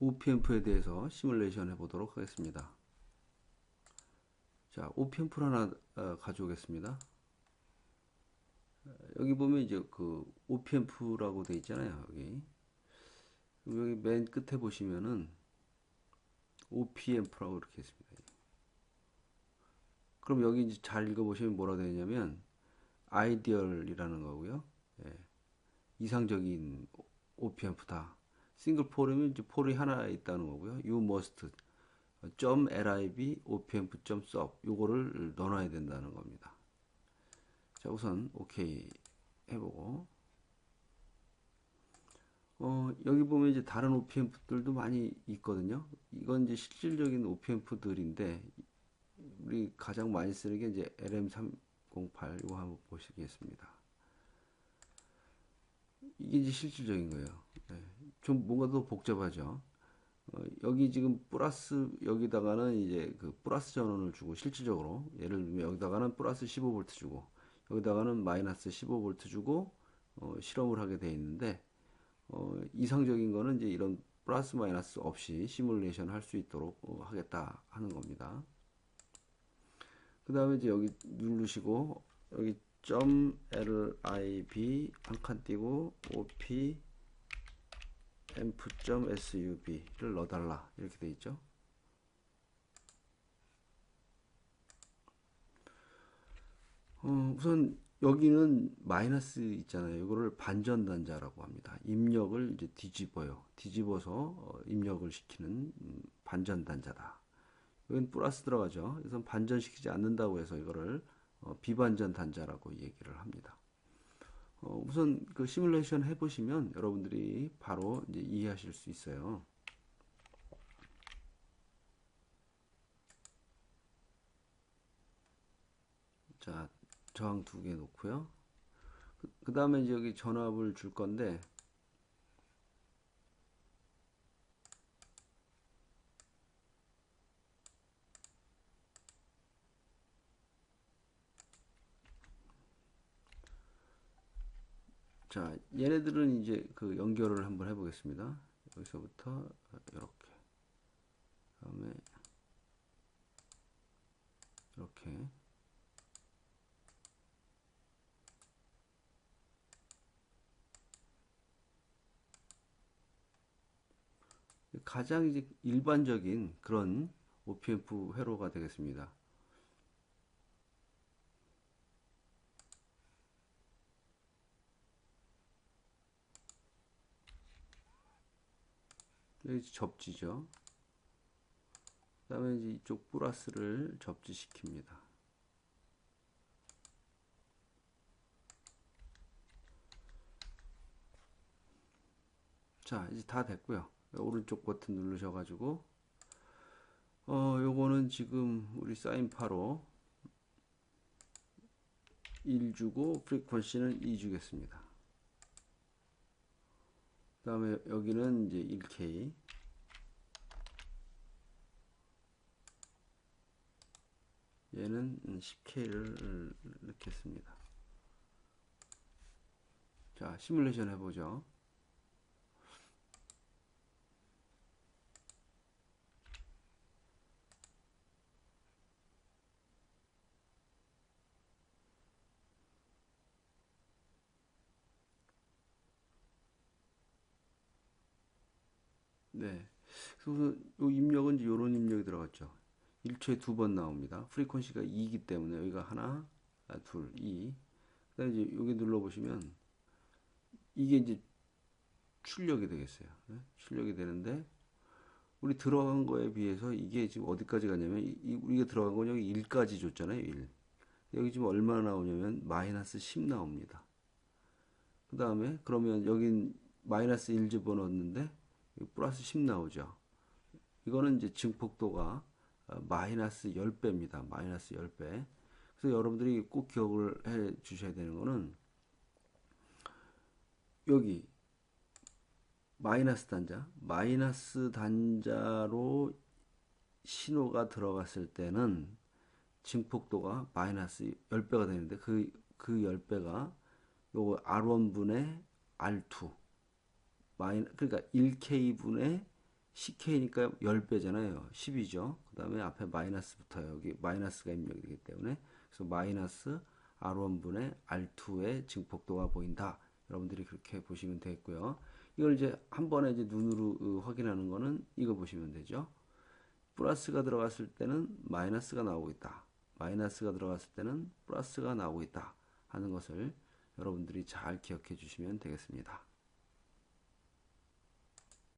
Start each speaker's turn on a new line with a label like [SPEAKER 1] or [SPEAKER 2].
[SPEAKER 1] OPM프에 대해서 시뮬레이션 해보도록 하겠습니다. 자, OPM프를 하나 어, 가져오겠습니다. 여기 보면 이제 그 OPM프라고 되어 있잖아요. 여기. 여기 맨 끝에 보시면은 OPM프라고 이렇게 있습니다. 그럼 여기 이제 잘 읽어보시면 뭐라 되어 있냐면 아이디얼이라는 거고요. 예. 이상적인 OPM프다. 싱글 폴이면 이제 폴이 하나 있다는 거고요. you must .lib opmp.sub 요거를 넣어놔야 된다는 겁니다. 자 우선 오케이 해보고 어, 여기 보면 이제 다른 OPM프들도 많이 있거든요. 이건 이제 실질적인 OPM프들인데 우리 가장 많이 쓰는 게 이제 LM308 이거 한번 보시겠습니다. 이게 이제 실질적인 거예요. 네. 좀 뭔가 더 복잡하죠. 어, 여기 지금 플러스 여기다가는 이제 그 플러스 전원을 주고 실질적으로 예를 들면 여기다가는 플러스 15V 주고 여기다가는 마이너스 15V 주고 어, 실험을 하게 돼 있는데 어, 이상적인 거는 이제 이런 플러스 마이너스 없이 시뮬레이션 할 수 있도록 어, 하겠다 하는 겁니다. 그 다음에 이제 여기 누르시고 여기 .lib 한 칸 띄고 op emp.sub를 넣어달라 이렇게 돼 있죠. 어, 우선 여기는 마이너스 있잖아요. 이거를 반전 단자라고 합니다. 입력을 이제 뒤집어요. 뒤집어서 어, 입력을 시키는 음, 반전 단자다. 여기는 플러스 들어가죠. 그래서 반전시키지 않는다고 해서 이거를 어, 비반전 단자라고 얘기를 합니다. 어, 우선 그 시뮬레이션 해보시면 여러분들이 바로 이제 이해하실 수 있어요. 자, 저항 두 개 놓고요. 그, 그 다음에 여기 전압을 줄 건데, 자, 얘네들은 이제 그 연결을 한번 해보겠습니다. 여기서부터 이렇게. 다음에 이렇게. 가장 이제 일반적인 그런 OPF 회로가 되겠습니다. 여기 접지죠. 그 다음에 이제 이쪽 플러스를 접지시킵니다. 자, 이제 다 됐고요. 오른쪽 버튼 누르셔가지고, 어, 요거는 지금 우리 사인파로 1 주고, 프리퀀시는 2 주겠습니다. 그 다음에 여기는 이제 1K 얘는 10K를 넣겠습니다. 자, 시뮬레이션 해보죠. 네. 그래서 요 입력은 이제 요런 입력이 들어갔죠. 1초에 두 번 나옵니다. 프리퀀시가 2이기 때문에 여기가 하나, 아, 둘, 2. 그다음에 이제 여기 눌러 보시면 이게 이제 출력이 되겠어요. 네? 출력이 되는데 우리 들어간 거에 비해서 이게 지금 어디까지 가냐면 이, 우리가 들어간 건 여기 1까지 줬잖아요. 1. 여기 지금 얼마나 나오냐면 마이너스 10 나옵니다. 그 다음에 그러면 여긴 마이너스 1 집어넣었는데 플러스 10 나오죠. 이거는 이제 증폭도가 어, 마이너스 10배입니다. 마이너스 10배. 그래서 여러분들이 꼭 기억을 해 주셔야 되는 거는 여기 마이너스 단자, 마이너스 단자로 신호가 들어갔을 때는 증폭도가 마이너스 10배가 되는데 그, 그 10배가 요거 R1분의 R2 마이 그러니까 1K분의 CK니까 10배잖아요. 10이죠. 그 다음에 앞에 마이너스 붙어요. 여기 마이너스가 입력이 되기 때문에. 그래서 마이너스 R1분의 R2의 증폭도가 보인다. 여러분들이 그렇게 보시면 되겠고요. 이걸 이제 한 번에 이제 눈으로 어, 확인하는 거는 이거 보시면 되죠. 플러스가 들어갔을 때는 마이너스가 나오고 있다. 마이너스가 들어갔을 때는 플러스가 나오고 있다. 하는 것을 여러분들이 잘 기억해 주시면 되겠습니다.